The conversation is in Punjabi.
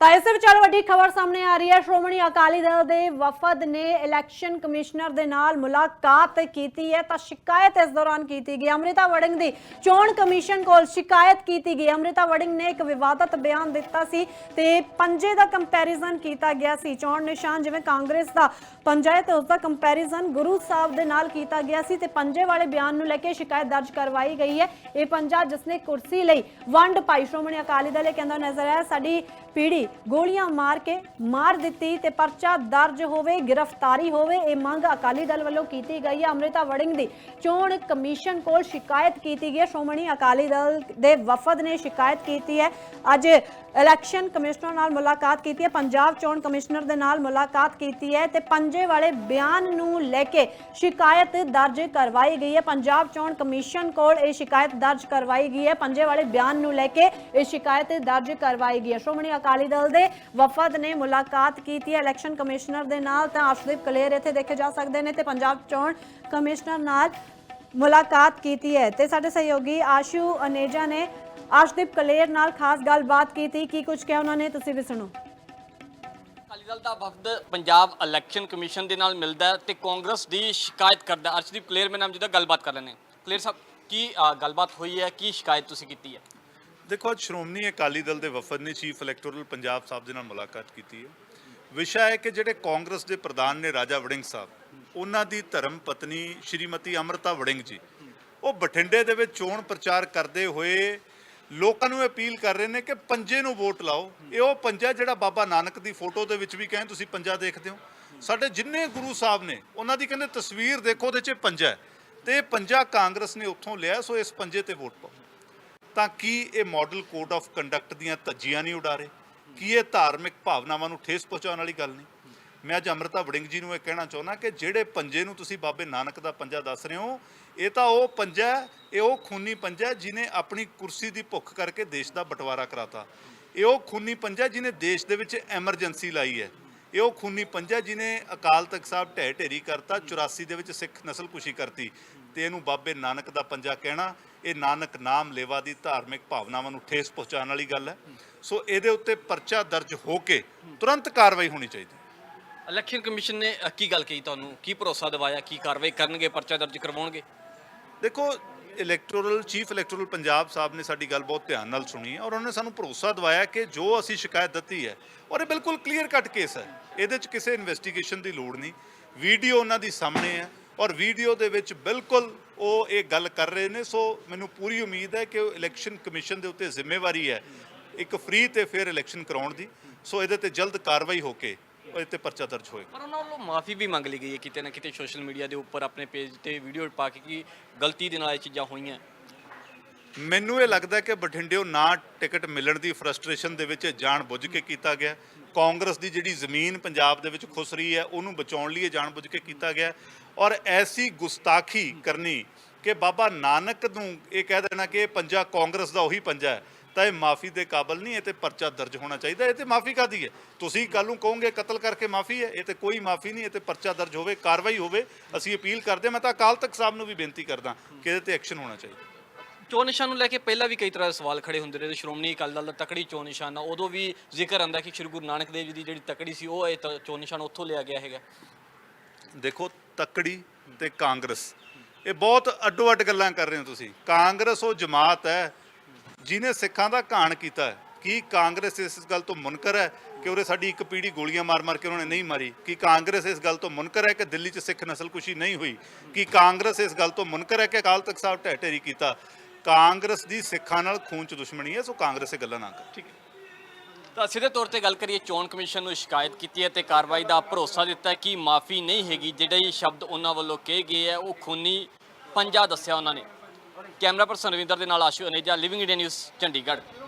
ਤਾਂ ਇਸੇ ਵਿਚਾਰ ਵੱਡੀ ਖਬਰ ਸਾਹਮਣੇ ਆ ਰਹੀ ਹੈ। ਸ਼੍ਰੋਮਣੀ ਅਕਾਲੀ ਦਲ ਦੇ ਵਫਦ ਨੇ ਇਲੈਕਸ਼ਨ ਕਮਿਸ਼ਨਰ ਦੇ ਨਾਲ ਮੁਲਾਕਾਤ ਕੀਤੀ ਹੈ। ਤਾਂ ਸ਼ਿਕਾਇਤ ਇਸ ਦੌਰਾਨ ਕੀਤੀ ਗਈ। ਅੰਮ੍ਰਿਤਾ ਵੜਿੰਗ ਦੀ ਚੋਣ ਕਮਿਸ਼ਨ ਕੋਲ ਸ਼ਿਕਾਇਤ ਕੀਤੀ ਗਈ। ਅੰਮ੍ਰਿਤਾ ਵੜਿੰਗ ਨੇ ਇੱਕ ਵਿਵਾਦਤ ਬਿਆਨ ਦਿੱਤਾ ਸੀ ਤੇ ਪੰਜੇ ਦਾ ਕੰਪੈਰੀਜ਼ਨ ਕੀਤਾ ਗਿਆ ਸੀ। ਚੋਣ ਨਿਸ਼ਾਨ ਜਿਵੇਂ ਕਾਂਗਰਸ ਦਾ ਪੰਜਾ ਹੈ ਤੇ ਉਸ ਦਾ ਕੰਪੈਰੀਜ਼ਨ ਗੁਰੂ ਸਾਹਿਬ ਦੇ ਨਾਲ ਕੀਤਾ ਗਿਆ ਸੀ ਤੇ ਪੰਜੇ ਵਾਲੇ ਬਿਆਨ ਨੂੰ ਲੈ ਕੇ ਸ਼ਿਕਾਇਤ ਦਰਜ ਕਰਵਾਈ ਗਈ ਹੈ। ਇਹ ਪੰਜਾ ਜਿਸਨੇ ਕੁਰਸੀ ਲਈ ਵੰਡ ਪਾਈ। ਸ਼੍ਰੋਮਣੀ ਅਕਾਲੀ ਦਲ ਇਹ ਕਹਿੰਦਾ ਨਜ਼ਰ ਆਇਆ ਸਾਡੀ ਪੀੜੀ ਗੋਲੀਆਂ ਮਾਰ ਕੇ ਮਾਰ ਦਿੱਤੀ ਤੇ ਪਰਚਾ ਦਰਜ ਹੋਵੇ, ਗ੍ਰਿਫਤਾਰੀ ਹੋਵੇ, ਇਹ ਮੰਗ ਅਕਾਲੀ ਦਲ ਵੱਲੋਂ ਕੀਤੀ ਗਈ ਹੈ। ਅੰਮ੍ਰਿਤਾ ਵੜਿੰਗ ਦੀ ਚੋਣ ਕਮਿਸ਼ਨ ਕੋਲ ਸ਼ਿਕਾਇਤ ਕੀਤੀ ਗਈ ਹੈ। ਸ਼੍ਰੋਮਣੀ ਅਕਾਲੀ ਦਲ ਦੇ ਵਫਦ ਨੇ ਸ਼ਿਕਾਇਤ ਕੀਤੀ ਹੈ। ਅੱਜ ਇਲੈਕਸ਼ਨ ਕਮਿਸ਼ਨਰ ਨਾਲ ਮੁਲਾਕਾਤ ਕੀਤੀ ਹੈ। ਪੰਜਾਬ ਚੋਣ ਕਮਿਸ਼ਨਰ ਦੇ ਨਾਲ ਮੁਲਾਕਾਤ ਕੀਤੀ ਹੈ ਤੇ ਪੰਜੇ ਵਾਲੇ ਬਿਆਨ ਨੂੰ ਲੈ ਕੇ ਸ਼ਿਕਾਇਤ ਦਰਜ ਕਰਵਾਈ ਗਈ ਹੈ। ਪੰਜਾਬ ਚੋਣ ਕਮਿਸ਼ਨ ਕੋਲ ਇਹ ਸ਼ਿਕਾਇਤ ਦਰਜ ਕਰਵਾਈ ਗਈ ਹੈ। ਪੰਜੇ ਵਾਲੇ ਬਿਆਨ ਨੂੰ ਲੈ ਕੇ ਇਹ ਸ਼ਿਕਾਇਤ ਦਰਜ ਕਰਵਾਈ ਗਈ ਹੈ। ਸ਼੍ਰੋਮਣੀ ਅਕਾਲੀ ਦਲ ਦੇ ਵਫਦ ਨੇ ਮੁਲਾਕਾਤ ਕੀਤੀ ਹੈ ਇਲੈਕਸ਼ਨ ਕਮਿਸ਼ਨਰ ਦੇ ਨਾਲ ਤਾਂ ਅਰਸ਼ਦੀਪ ਕਲੇਰ ਇੱਥੇ ਦੇਖੇ ਜਾ ਸਕਦੇ ਨੇ ਤੇ ਪੰਜਾਬ ਚੋਣ ਕਮਿਸ਼ਨਰ ਨਾਲ ਮੁਲਾਕਾਤ ਕੀਤੀ ਹੈ ਤੇ ਸਾਡੇ ਸਹਿਯੋਗੀ ਆਸ਼ੂ ਅਨੇਜਾ ਨੇ ਅਰਸ਼ਦੀਪ ਕਲੇਰ ਨਾਲ ਖਾਸ ਗੱਲਬਾਤ ਕੀਤੀ। ਕੀ ਕੁਝ ਕਿਹਾ ਉਹਨਾਂ ਨੇ? ਤੁਸੀਂ ਵੀ ਸੁਣੋ। ਅਕਾਲੀ ਦਲ ਦਾ ਵਫਦ ਪੰਜਾਬ ਇਲੈਕਸ਼ਨ ਕਮਿਸ਼ਨ ਦੇ ਨਾਲ ਮਿਲਦਾ ਤੇ ਕਾਂਗਰਸ ਦੀ ਸ਼ਿਕਾਇਤ ਕਰਦਾ ਅਰਸ਼ਦੀਪ ਕਲੇਰ ਮੇਰੇ ਨਾਮ ਜਿਹਦਾ ਗੱਲਬਾਤ ਕਰ ਲੈਣੇ ਕਲੇਰ ਸਾਹਿਬ, ਕੀ ਗੱਲਬਾਤ ਹੋਈ ਹੈ? ਕੀ ਸ਼ਿਕਾਇਤ ਤੁਸੀਂ ਕੀਤੀ ਹੈ? ਦੇਖੋ, ਅੱਜ ਸ਼੍ਰੋਮਣੀ ਅਕਾਲੀ ਦਲ ਦੇ ਵਫਦ ਨੇ ਚੀਫ ਇਲੈਕਟੋਰਲ ਪੰਜਾਬ ਸਾਹਿਬ ਦੇ ਨਾਲ ਮੁਲਾਕਾਤ ਕੀਤੀ ਹੈ। ਵਿਸ਼ਾ ਹੈ ਕਿ ਜਿਹੜੇ ਕਾਂਗਰਸ ਦੇ ਪ੍ਰਧਾਨ ਨੇ ਰਾਜਾ ਵੜਿੰਗ ਸਾਹਿਬ, ਉਹਨਾਂ ਦੀ ਧਰਮ ਪਤਨੀ ਸ਼੍ਰੀਮਤੀ ਅਮਰਤਾ ਵੜਿੰਗ ਜੀ, ਉਹ ਬਠਿੰਡੇ ਦੇ ਵਿੱਚ ਚੋਣ ਪ੍ਰਚਾਰ ਕਰਦੇ ਹੋਏ ਲੋਕਾਂ ਨੂੰ ਅਪੀਲ ਕਰ ਰਹੇ ਨੇ ਕਿ ਪੰਜੇ ਨੂੰ ਵੋਟ ਲਾਓ। ਇਹ ਉਹ ਪੰਜਾ ਜਿਹੜਾ ਬਾਬਾ ਨਾਨਕ ਦੀ ਫੋਟੋ ਦੇ ਵਿੱਚ ਵੀ ਕਹਿੰਦੇ, ਤੁਸੀਂ ਪੰਜਾ ਦੇਖਦੇ ਹੋ। ਸਾਡੇ ਜਿੰਨੇ ਗੁਰੂ ਸਾਹਿਬ ਨੇ, ਉਹਨਾਂ ਦੀ ਕਹਿੰਦੇ ਤਸਵੀਰ ਦੇਖੋ, ਉਹਦੇ 'ਚ ਪੰਜਾ ਹੈ। ਤੇ ਇਹ ਪੰਜਾ ਕਾਂਗਰਸ ਨੇ ਉੱਥੋਂ ਲਿਆ, ਸੋ ਇਸ ਪੰਜੇ ਤੇ ਵੋਟ ਪਾਓ। ਤਾਂ ਕੀ ਇਹ ਮਾਡਲ ਕੋਡ ਆਫ ਕੰਡਕਟ ਦੀਆਂ ਧੱਜੀਆਂ ਨਹੀਂ ਉਡਾ ਰਹੇ ਕੀ ਇਹ ਧਾਰਮਿਕ ਭਾਵਨਾਵਾਂ ਨੂੰ ਠੇਸ ਪਹੁੰਚਾਉਣ ਵਾਲੀ ਗੱਲ ਨਹੀਂ? ਮੈਂ ਅੱਜ ਅੰਮ੍ਰਿਤਾ ਵੜਿੰਗ ਜੀ ਨੂੰ ਇਹ ਕਹਿਣਾ ਚਾਹੁੰਦਾ ਕਿ ਜਿਹੜੇ ਪੰਜੇ ਨੂੰ ਤੁਸੀਂ ਬਾਬੇ ਨਾਨਕ ਦਾ ਪੰਜਾ ਦੱਸ ਰਹੇ ਹੋ, ਇਹ ਤਾਂ ਉਹ ਪੰਜਾ ਇਹ ਉਹ ਖੂਨੀ ਪੰਜਾ ਹੈ ਜਿਨੇ ਆਪਣੀ ਕੁਰਸੀ ਦੀ ਭੁੱਖ ਕਰਕੇ ਦੇਸ਼ ਦਾ ਬਟਵਾਰਾ ਕਰਾਤਾ। ਇਹ ਉਹ ਖੂਨੀ ਪੰਜਾ ਜਿਨੇ ਦੇਸ਼ ਦੇ ਵਿੱਚ ਐਮਰਜੈਂਸੀ ਲਾਈ ਹੈ। ਇਹ ਉਹ ਖੂਨੀ ਪੰਜਾ ਜਿਨੇ ਅਕਾਲ ਤਖਤ ਸਾਹਿਬ ਢਹਿ ਢੇਰੀ ਕਰਤਾ 84 ਦੇ ਵਿੱਚ ਸਿੱਖ ਨਸਲਕੁਸ਼ੀ ਕਰਤੀ ਤੇ ਇਹਨੂੰ ਬਾਬੇ ਨਾਨਕ ਦਾ ਪੰਜਾ ਕਹਿਣਾ ਇਹ ਨਾਨਕ ਨਾਮ ਲੇਵਾ ਦੀ ਧਾਰਮਿਕ ਭਾਵਨਾਵਾਂ ਨੂੰ ਠੇਸ ਪਹੁੰਚਾਉਣ ਵਾਲੀ ਗੱਲ ਹੈ। ਸੋ ਇਹਦੇ ਉੱਤੇ ਪਰਚਾ ਦਰਜ ਹੋ ਕੇ ਤੁਰੰਤ ਕਾਰਵਾਈ ਹੋਣੀ ਚਾਹੀਦੀ ਇਲੈਕਸ਼ਨ ਕਮਿਸ਼ਨ ਨੇ ਕੀ ਗੱਲ ਕਹੀ ਤੁਹਾਨੂੰ? ਕੀ ਭਰੋਸਾ ਦਿਵਾਇਆ? ਕੀ ਕਾਰਵਾਈ ਕਰਨਗੇ? ਪਰਚਾ ਦਰਜ ਕਰਵਾਉਣਗੇ? ਦੇਖੋ ਇਲੈਕਟੋਰਲ ਚੀਫ ਇਲੈਕਟੋਰਲ ਪੰਜਾਬ ਸਾਹਿਬ ਨੇ ਸਾਡੀ ਗੱਲ ਬਹੁਤ ਧਿਆਨ ਨਾਲ ਸੁਣੀ ਹੈ ਔਰ ਉਹਨੇ ਸਾਨੂੰ ਭਰੋਸਾ ਦਵਾਇਆ ਕਿ ਜੋ ਅਸੀਂ ਸ਼ਿਕਾਇਤ ਦਿੱਤੀ ਹੈ ਔਰ ਇਹ ਬਿਲਕੁਲ ਕਲੀਅਰ ਕੱਟ ਕੇਸ ਹੈ ਇਹਦੇ 'ਚ ਕਿਸੇ ਇਨਵੈਸਟੀਗੇਸ਼ਨ ਦੀ ਲੋੜ ਨਹੀਂ ਵੀਡੀਓ ਉਹਨਾਂ ਦੀ ਸਾਹਮਣੇ ਹੈ ਔਰ ਵੀਡੀਓ ਦੇ ਵਿੱਚ ਬਿਲਕੁਲ ਉਹ ਇਹ ਗੱਲ ਕਰ ਰਹੇ ਨੇ ਸੋ ਮੈਨੂੰ ਪੂਰੀ ਉਮੀਦ ਹੈ ਕਿ ਇਲੈਕਸ਼ਨ ਕਮਿਸ਼ਨ ਦੇ ਉੱਤੇ ਜ਼ਿੰਮੇਵਾਰੀ ਹੈ ਇੱਕ ਫ੍ਰੀ ਤੇ ਫੇਅਰ ਇਲੈਕਸ਼ਨ ਕਰਾਉਣ ਦੀ ਸੋ ਇਹਦੇ ਤੇ ਜਲਦ ਕਾਰਵਾਈ ਹੋ ਕੇ ਇਹਦੇ ਤੇ ਪਰਚਾ ਦਰਜ ਹੋਏਗਾ। ਪਰ ਉਹਨਾਂ ਵੱਲੋਂ ਮਾਫੀ ਵੀ ਮੰਗ ਲਈ ਗਈ ਹੈ ਕਿਤੇ ਨਾ ਕਿਤੇ ਸੋਸ਼ਲ ਮੀਡੀਆ ਦੇ ਉੱਪਰ ਆਪਣੇ ਪੇਜ ਤੇ ਵੀਡੀਓ ਪਾ ਕੇ ਕਿ ਗਲਤੀ ਦੇ ਨਾਲ ਇਹ ਚੀਜ਼ਾਂ ਹੋਈਆਂ। ਮੈਨੂੰ ਇਹ ਲੱਗਦਾ ਕਿ ਬਠਿੰਡਿਓ ਨਾ ਟਿਕਟ ਮਿਲਣ ਦੀ ਫਰਸਟ੍ਰੇਸ਼ਨ ਦੇ ਵਿੱਚ ਜਾਣ ਬੁੱਝ ਕੇ ਕੀਤਾ ਗਿਆ। ਕਾਂਗਰਸ ਦੀ ਜਿਹੜੀ ਜ਼ਮੀਨ ਪੰਜਾਬ ਦੇ ਵਿੱਚ ਖੁਸ ਰਹੀ ਹੈ ਉਹਨੂੰ ਬਚਾਉਣ ਲਈ ਇਹ ਜਾਣ ਬੁੱਝ ਕੇ ਕੀਤਾ ਗਿਆ। ਔਰ ਐਸੀ ਗੁਸਤਾਖੀ ਕਰਨੀ ਕਿ ਬਾਬਾ ਨਾਨਕ ਨੂੰ ਇਹ ਕਹਿ ਦੇਣਾ ਕਿ ਇਹ ਪੰਜਾ ਕਾਂਗਰਸ ਦਾ ਉਹੀ ਪੰਜਾ ਹੈ। ਤਾਂ ਇਹ ਮਾਫੀ ਦੇ ਕਾਬਲ ਨਹੀਂ ਇਹ ਤੇ ਪਰਚਾ ਦਰਜ ਹੋਣਾ ਚਾਹੀਦਾ ਇਹ ਤੇ ਮਾਫੀ ਕਾਦੀ ਹੈ? ਤੁਸੀਂ ਕੱਲ ਨੂੰ ਕਹੋਗੇ ਕਤਲ ਕਰਕੇ ਮਾਫੀ ਹੈ ਇਹ ਤੇ ਕੋਈ ਮਾਫੀ ਨਹੀਂ ਇਹ ਤੇ ਪਰਚਾ ਦਰਜ ਹੋਵੇ ਕਾਰਵਾਈ ਹੋਵੇ ਅਸੀਂ ਅਪੀਲ ਕਰਦੇ। ਮੈਂ ਤਾਂ ਅਕਾਲ ਤਖਤ ਸਾਹਿਬ ਨੂੰ ਵੀ ਬੇਨਤੀ ਕਰਦਾ ਕਿ ਇਹਦੇ ਤੇ ਐਕਸ਼ਨ ਹੋਣਾ ਚਾਹੀਦਾ। ਚੋਣ ਨਿਸ਼ਾਨ ਨੂੰ ਲੈ ਕੇ ਪਹਿਲਾਂ ਵੀ ਕਈ ਤਰ੍ਹਾਂ ਦੇ ਸਵਾਲ ਖੜੇ ਹੁੰਦੇ ਰਹੇ ਸ਼੍ਰੋਮਣੀ ਅਕਾਲੀ ਦਲ ਦਾ ਤਕੜੀ ਚੋਣ ਨਿਸ਼ਾਨ ਆ ਉਦੋਂ ਵੀ ਜ਼ਿਕਰ ਆਂਦਾ ਕਿ ਸ਼੍ਰੀ ਗੁਰੂ ਨਾਨਕ ਦੇਵ ਜੀ ਦੀ ਜਿਹੜੀ ਤਕੜੀ ਸੀ ਉਹ ਇਹ ਚੋਣ ਨਿਸ਼ਾਨ ਉੱਥੋਂ ਲਿਆ ਗਿਆ ਹੈਗਾ। ਦੇਖੋ ਤੱਕੜੀ ਤੇ ਕਾਂਗਰਸ ਇਹ ਬਹੁਤ ਅੱਡੋ ਅੱਡ ਗੱਲਾਂ ਕਰ ਰਹੇ ਹੋ ਤੁਸੀਂ। ਕਾਂਗਰਸ ਉਹ ਜਮਾਤ ਹੈ ਜਿਨੇ ਸਿੱਖਾਂ ਦਾ ਘਾਣ ਕੀਤਾ ਕੀ ਕਾਂਗਰਸ ਇਸ ਗੱਲ ਤੋਂ ਮੁਨਕਰ ਹੈ ਕਿ ਉਹਰੇ ਸਾਡੀ ਇੱਕ ਪੀੜੀ ਗੋਲੀਆਂ ਮਾਰ ਮਾਰ ਕੇ ਉਹਨਾਂ ਨੇ ਨਹੀਂ ਮਾਰੀ? ਕੀ ਕਾਂਗਰਸ ਇਸ ਗੱਲ ਤੋਂ ਮੁਨਕਰ ਹੈ ਕਿ ਦਿੱਲੀ 'ਚ ਸਿੱਖ ਨਸਲਕੁਸ਼ੀ ਨਹੀਂ ਹੋਈ? ਕੀ ਕਾਂਗਰਸ ਇਸ ਗੱਲ ਤੋਂ ਮੁਨਕਰ ਹੈ ਕਿ ਅਕਾਲ ਤਖਤ ਸਾਹਿਬ ਢਹਿ ਢੇਰੀ ਕੀਤਾ? ਕਾਂਗਰਸ ਦੀ ਸਿੱਖਾਂ ਨਾਲ ਖੂਨ 'ਚ ਦੁਸ਼ਮਣੀ ਹੈ, ਸੋ ਕਾਂਗਰਸ ਇਹ ਗੱਲਾਂ ਨਾ ਕਰ। ਠੀਕ ਹੈ। ਤਾਂ ਸਿੱਧੇ ਤੌਰ ਤੇ ਗੱਲ ਕਰੀਏ, ਚੋਣ ਕਮਿਸ਼ਨ ਨੂੰ ਸ਼ਿਕਾਇਤ ਕੀਤੀ ਹੈ ਤੇ ਕਾਰਵਾਈ ਦਾ ਭਰੋਸਾ ਦਿੱਤਾ ਕਿ ਮਾਫੀ ਨਹੀਂ ਹੈਗੀ। ਜਿਹੜੇ ਸ਼ਬਦ ਉਹਨਾਂ ਵੱਲੋਂ ਕਹੇ ਗਏ ਹੈ, ਉਹ ਖੂਨੀ ਪੰਜਾ ਦੱਸਿਆ ਉਹਨਾਂ ਨੇ। ਕੈਮਰਾ ਪਰਸਨ ਰਵਿੰਦਰ ਦੇ ਨਾਲ Ashu Aneja living India news Chandigarh.